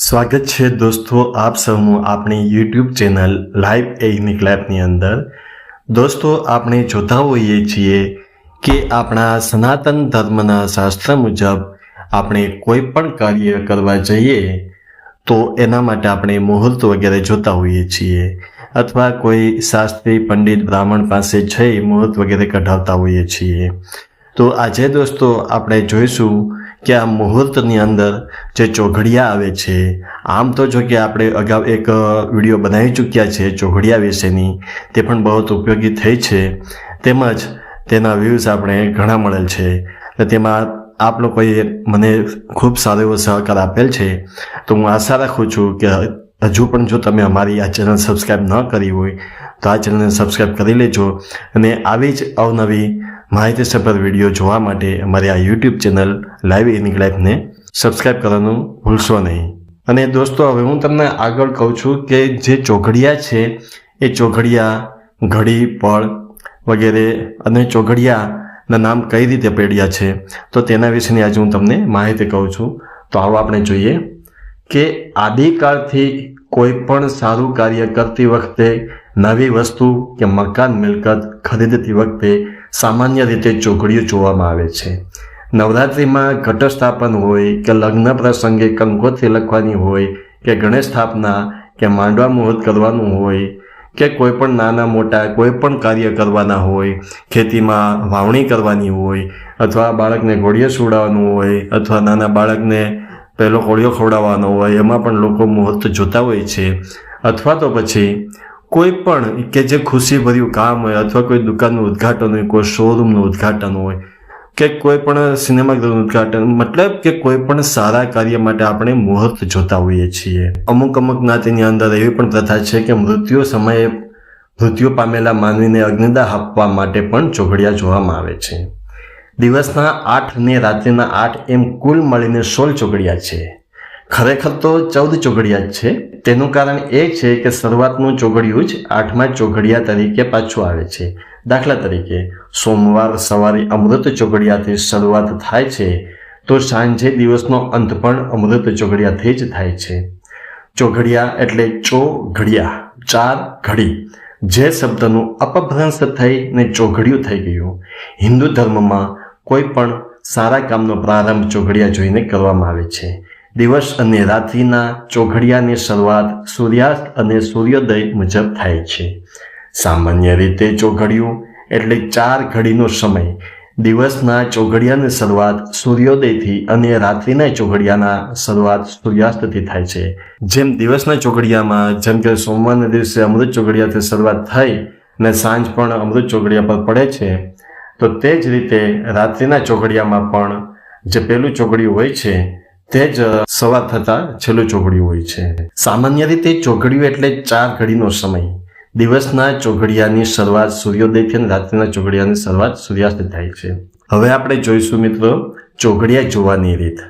સ્વાગત છે દોસ્તો આપ સૌનું આપણી યુટ્યુબ ચેનલ લાઈવ એઇનિક લેબની અંદર. દોસ્તો, આપણે જોતા હોઈએ છીએ કે આપણા સનાતન ધર્મના શાસ્ત્ર મુજબ આપણે કોઈ પણ કાર્ય કરવા જઈએ તો એના માટે આપણે મુહૂર્ત વગેરે જોતા હોઈએ છીએ અથવા કોઈ શાસ્ત્રી પંડિત બ્રાહ્મણ પાસે જઈ મુહૂર્ત વગેરે કઢાવતા હોઈએ છીએ. તો આજે દોસ્તો, આપણે જોઈશું કે આ મુહૂર્તની અંદર જે ચોઘડિયા આવે છે, આમ તો જો કે આપણે અગાઉ એક વીડિયો બનાવી ચૂક્યા છે ચોઘડિયા વિશેની, તે પણ બહુ ઉપયોગી થઈ છે. તેમજ તેના વ્યૂઝ આપણે ઘણા મળેલ છે. અને તેમાં આપ લોકોએ મને ખૂબ સારો એવો સહકાર આપેલ છે. તો હું આશા રાખું છું કે હજુ પણ જો તમે અમારી આ ચેનલ સબસ્ક્રાઈબ ન કરી હોય, તો આ ચેનલને સબસ્ક્રાઈબ કરી લેજો. અને આવી જ અવનવી માહિતીસભર વીડિયો જોવા માટે અમારી આ યુટ્યુબ ચેનલ લાઈવ ઇનિંગ લાઈફને સબસ્ક્રાઈબ કરવાનું ભૂલશો નહીં. અને દોસ્તો, હવે હું તમને આગળ કહું છું કે જે ચોઘડિયા છે, એ ચોઘડિયા, ઘડી, પળ વગેરે અને ચોઘડિયાના નામ કઈ રીતે પડ્યા છે, તો તેના વિશેની આજે હું તમને માહિતી કહું છું. તો આવો આપણે જોઈએ કે આદિકાળથી કોઈ પણ સારું કાર્ય કરતી વખતે નવી વસ્તુ કે મકાન મિલકત ખરીદતી વખતે સામાન્ય રીતે ચોઘડિયું જોવામાં આવે છે. નવરાત્રિમાં ઘટસ્થાપન હોય કે લગ્ન પ્રસંગે કંકોત્રી લખવાની હોય કે ગણેશ સ્થાપના કે માંડવા મુહૂર્ત કરવાનું હોય કે કોઈ પણ નાના મોટા કોઈ પણ કાર્ય કરવાના હોય, ખેતીમાં વાવણી કરવાની હોય અથવા બાળકને ઘોડીઓ સુવડાવવાનું હોય અથવા નાના બાળકને પહેલો કોળિયો ખવડાવવાનો હોય, એમાં પણ લોકો મુહૂર્ત જોતા હોય છે. અથવા તો પછી કોઈ પણ કે જે ખુશીભર્યું કામ હોય અથવા કોઈ દુકાનનું ઉદ્ઘાટન હોય, કોઈ શોરૂમનું ઉદ્ઘાટન હોય, કે કોઈ પણ સિનેમાગૃહનું ઉદ્ઘાટન, મતલબ કે કોઈ પણ સારા કાર્ય માટે આપણે મુહૂર્ત જોતા હોઈએ છીએ. અમુક અમુક જ્ઞાતિની અંદર એવી પણ પ્રથા છે કે મૃત્યુ સમયે મૃત્યુ પામેલા માનવીને અગ્નિદાહ આપવા માટે પણ ચોઘડિયા જોવામાં આવે છે. દિવસના આઠ ને રાત્રિના આઠ એમ કુલ મળીને સોળ ચોઘડિયા છે. ખરેખર તો ચૌદ ચોઘડિયા જ છે. તેનું કારણ એ છે કે શરૂઆતનું ચોઘડિયું જ આઠમા ચોઘડિયા તરીકે પાછું આવે છે. દાખલા તરીકે, સોમવાર સવારે અમૃત ચોઘડિયાથી શરૂઆત થાય છે, તો સાંજે દિવસનો અંત પણ અમૃત ચોઘડિયાથી જ થાય છે. ચોઘડિયા એટલે ચો ઘડિયા ચાર ઘડી. જે શબ્દનું અપભ્રંશ થઈને ચોઘડિયું થઈ ગયું. હિન્દુ ધર્મમાં કોઈ પણ સારા કામનો પ્રારંભ ચોઘડિયા જોઈને કરવામાં આવે છે. દિવસ અને રાત્રિના ચોઘડિયાની શરૂઆત સૂર્યાસ્ત અને સૂર્યોદય મુજબ થાય છે. સામાન્ય રીતે ચોઘડિયું એટલે ચાર ઘડીનો સમય. દિવસના ચોઘડિયાની શરૂઆત સૂર્યોદયથી અને રાત્રિના ચોઘડિયાના શરૂઆત સૂર્યાસ્તથી થાય છે. જેમ દિવસના ચોઘડિયામાં જેમ કે સોમવારના દિવસે અમૃત ચોઘડિયાથી શરૂઆત થઈ અને સાંજ પણ અમૃત ચોઘડિયા પર પડે છે, તો તે જ રીતે રાત્રિના ચોઘડિયામાં પણ જે પહેલું ચોઘડિયું હોય છે તે જ સવાર થતાં છેલ્લું ચોઘડિયું હોય છે. સામાન્ય રીતે ચોઘડિયું એટલે ચાર ઘડીનો સમય. દિવસના ચોઘડિયાની શરૂઆત સૂર્યોદયથી અને રાત્રિના ચોઘડિયાની શરૂઆત સૂર્યાસ્ત થાય છે. હવે આપણે જોઈશું મિત્રો ચોઘડિયા જોવાની રીત.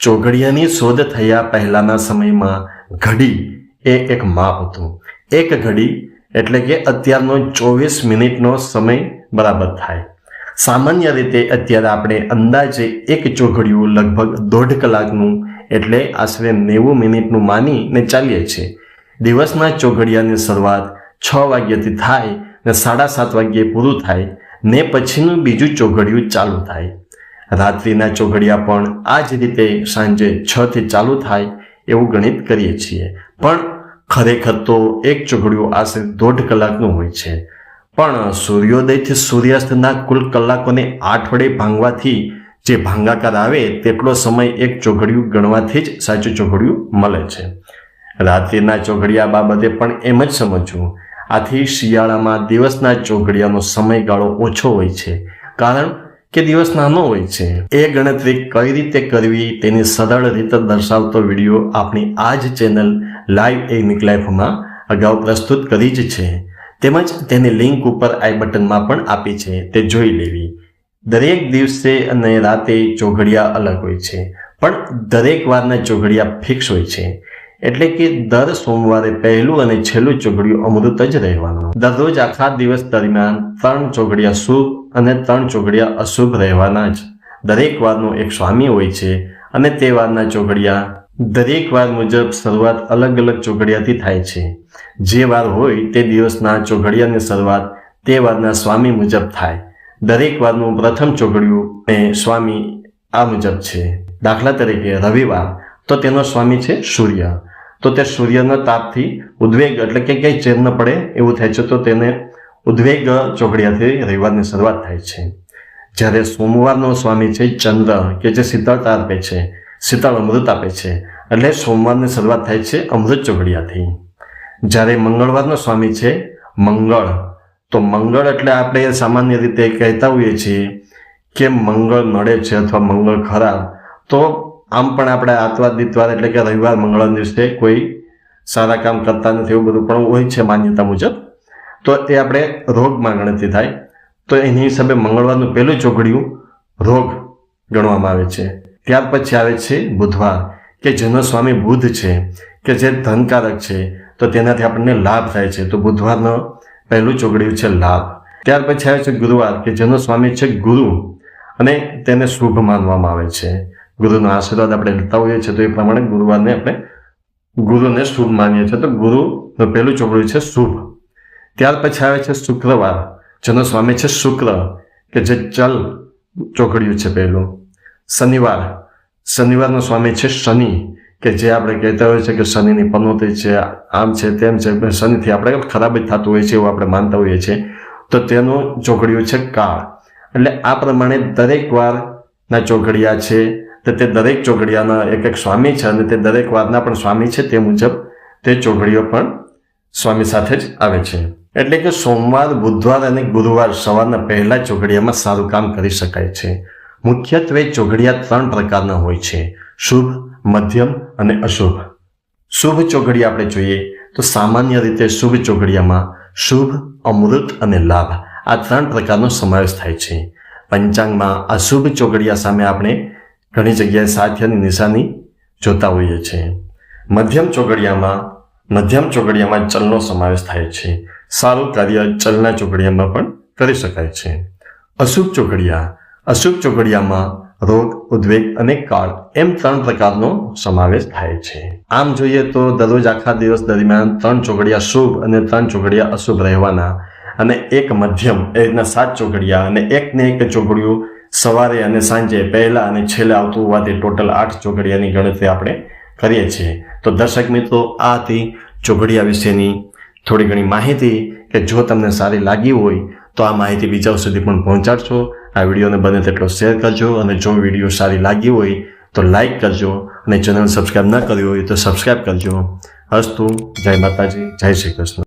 ચોઘડિયાની શોધ થયા પહેલાના સમયમાં ઘડી એ એક માપ હતું. એક ઘડી એટલે કે અત્યારનો ચોવીસ મિનિટનો સમય બરાબર થાય. સામાન્ય રીતે અત્યારે આપણે અંદાજે એક ચોઘડિયું લગભગ દોઢ કલાકનું, એટલે આશરે નેવું મિનિટનું માનીને ચાલીએ છીએ. દિવસના ચોઘડિયાની શરૂઆત છ વાગ્યાથી થાય ને સાડા સાત વાગ્યે પૂરું થાય ને પછીનું બીજું ચોઘડિયું ચાલુ થાય. રાત્રિના ચોઘડિયા પણ આ જ રીતે સાંજે છથી ચાલુ થાય એવું ગણિત કરીએ છીએ. પણ ખરેખર તો એક ચોઘડિયું આશરે દોઢ કલાકનું હોય છે. પણ સૂર્યોદયથી સૂર્યાસ્તના કુલ કલાકોને આઠ વડે ભાંગવાથી જે ભાંગાકાર આવે તેટલો સમય એક ચોઘડિયું ગણવાથી જ સાચું ચોઘડિયું મળે છે. રાત્રિના ચોઘડિયા બાબતે પણ એમ જ સમજવું. આથી શિયાળામાં દિવસના ચોઘડિયાનો સમયગાળો ઓછો હોય છે, કારણ કે દિવસ નાનો હોય છે. એ ગણતરી કઈ રીતે કરવી તેની સરળ રીતે દર્શાવતો વીડિયો આપણી આ જ ચેનલ લાઈવ એનિક લાઈફમાં અગાઉ પ્રસ્તુત કરી જ છે. તેમજ તેની લિંક ઉપર આઈ બટનમાં પણ આપી છે, તે જોઈ લેવી. દરેક દિવસે અને રાતે ચોઘડિયા અલગ હોય છે, પણ દરેક વારના ચોઘડિયા ફિક્સ હોય છે. એટલે કે દર સોમવારે પહેલું અને છેલ્લું ચોઘડિયું અમૃત જ રહેવાનું. દરરોજ આખા દિવસ દરમિયાન ત્રણ ચોઘડિયા શુભ અને ત્રણ ચોઘડિયા અશુભ રહેવાના જ. દરેક વારનો એક સ્વામી હોય છે અને તે વારના ચોઘડિયા દરેક વાર મુજબ શરૂઆત અલગ અલગ ચોઘડિયાથી થાય છે. જે વાર હોય તે દિવસના ચોઘડિયાની શરૂઆત તે વારના સ્વામી મુજબ થાય. દરેક વારનું પ્રથમ ચોઘડિયું એ સ્વામી આ મુજબ છે. દાખલા તરીકે રવિવાર, તો તેનો સ્વામી છે સૂર્ય. તો તે સૂર્યના તાપથી ઉદ્વેગ એટલે કે કંઈ ચેર ન પડે એવું થાય છે, તો તેને ઉદ્વેગ ચોઘડિયાથી રવિવારની શરૂઆત થાય છે. જ્યારે સોમવારનો સ્વામી છે ચંદ્ર, કે જે શીતળતા આપે છે. શીતળ અમૃત આપે છે. એટલે સોમવારની શરૂઆત થાય છે અમૃત ચોઘડિયાથી જ્યારે મંગળવારનો સ્વામી છે, મંગળ. તો મંગળ એટલે આપણે સામાન્ય રીતે કહેતા હોઈએ છીએ કે મંગળ નડે છે અથવા મંગળ ખરાબ. તો આમ પણ આપણે આતવાર દિતવાર એટલે કે રવિવાર મંગળવારના દિવસે કોઈ સારા કામ કરતા નથી એવું બધું પણ હોય છે માન્યતા મુજબ. તો એ આપણે રોગમાં ગણતરી થાય. તો એની હિસાબે મંગળવારનું પહેલું ચોઘડિયું રોગ ગણવામાં આવે છે. ત્યાર પછી આવે છે બુધવાર, કે જેનો સ્વામી બુધ છે, કે જે ધનકારક છે, તો તેનાથી આપણને લાભ થાય છે. તો બુધવારનો પહેલું ચોઘડિયું છે લાભ. ત્યાર પછી આવે છે ગુરુવાર, કે જેનો સ્વામી છે ગુરુ, અને તેને શુભ માનવામાં આવે છે. ગુરુનો આશીર્વાદ આપણે લેતા હોઈએ છીએ, તો એ પ્રમાણે ગુરુવારને આપણે ગુરુને શુભ માનીએ છીએ. તો ગુરુનું પહેલું ચોઘડિયું છે શુભ. ત્યાર પછી આવે છે શુક્રવાર, જેનો સ્વામી છે શુક્ર, કે જે ચલ ચોકડ્યું છે પહેલું. શનિવાર. શનિવારનો સ્વામી છે શનિ, કે જે આપણે કહેતા હોઈએ છીએ કે શનિની પનોતી છે, આમ છે, તેમ છે શનિથી આપણે ખરાબ જ થતું હોય છે એવું આપણે માનતા હોઈએ છીએ. તો તેનું ચોઘડિયું છે કાળ. એટલે આ પ્રમાણે દરેક વારના ચોઘડિયા છે, તો તે દરેક ચોઘડિયાના એક એક સ્વામી છે અને તે દરેક વારના પણ સ્વામી છે તે મુજબ તે ચોઘડીઓ પણ સ્વામી સાથે જ આવે છે. એટલે કે સોમવાર, બુધવાર અને ગુરુવાર સવારના પહેલા ચોઘડિયામાં સારું કામ કરી શકાય છે. મુખ્યત્વે ચોઘડિયા ત્રણ પ્રકારના હોય છે. શુભ, મધ્યમ અને અશુભ. શુભ ચોઘડિયા આપણે જોઈએ તો સામાન્ય રીતે શુભ ચોઘડિયામાં શુભ, અમૃત અને લાભ આ ત્રણ પ્રકારનો સમાવેશ થાય છે. પંચાંગમાં અશુભ ચોઘડિયા સામે આપણે ઘણી જગ્યાએ સાથિયાની નિશાની જોતા હોઈએ છીએ મધ્યમ ચોઘડિયામાં મધ્યમ ચોઘડિયામાં ચલનો સમાવેશ થાય છે. સારું કાર્ય ચલના ચોઘડિયામાં પણ કરી શકાય છે. અશુભ ચોઘડિયા અશુભ ચોઘડિયામાં રોગ, ઉદ્વેગ અને કાળ એમ ત્રણ પ્રકારનો સમાવેશ થાય છે. આમ જોઈએ તો દરરોજ આખા દિવસ દરમિયાન ત્રણ ચોઘડિયા શુભ અને ત્રણ ચોઘડિયા અશુભ રહેવાના અને એક મધ્યમ એ રીતના સાત ચોઘડિયા અને એક ને એક ચોઘડિયું સવારે અને સાંજે પહેલા અને છેલ્લે આવતું હોવાથી ટોટલ આઠ ચોઘડિયાની ગણતરી આપણે કરીએ છીએ. તો દર્શક મિત્રો, આ હતી ચોઘડિયા વિશેની થોડી ઘણી માહિતી કે જો તમને સારી લાગી હોય તો આ માહિતી બીજાઓ સુધી પણ પહોંચાડશો. આ વિડીયોને બને તેટલો શેર કરજો અને જો વીડિયો સારી લાગી હોય તો લાઈક કરજો અને ચેનલ સબસ્ક્રાઈબ ના કરી હોય તો સબસ્ક્રાઈબ કરજો. હસ્તુ જય માતાજી, જય શ્રી કૃષ્ણ.